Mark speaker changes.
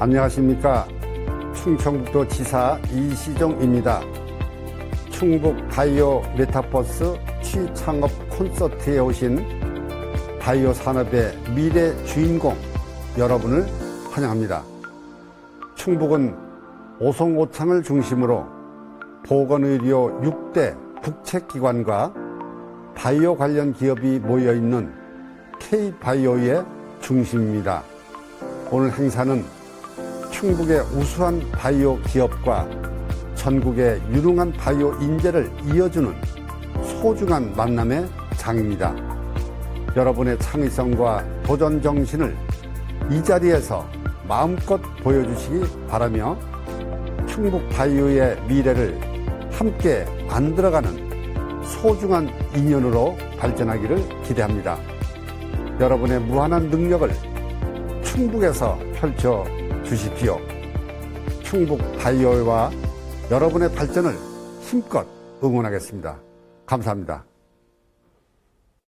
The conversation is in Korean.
Speaker 1: 안녕하십니까. 충청북도 지사 이시종입니다. 충북 바이오 메타버스 취창업 콘서트에 오신 바이오 산업의 미래 주인공 여러분을 환영합니다. 충북은 오송오창을 중심으로 보건의료 6대 국책기관과 바이오 관련 기업이 모여있는 K바이오의 중심입니다. 오늘 행사는 충북의 우수한 바이오 기업과 전국의 유능한 바이오 인재를 이어주는 소중한 만남의 장입니다. 여러분의 창의성과 도전 정신을 이 자리에서 마음껏 보여주시기 바라며 충북 바이오의 미래를 함께 만들어가는 소중한 인연으로 발전하기를 기대합니다. 여러분의 무한한 능력을 충북에서 펼쳐 주십시오. 충북 바이오와 여러분의 발전을 힘껏 응원하겠습니다. 감사합니다.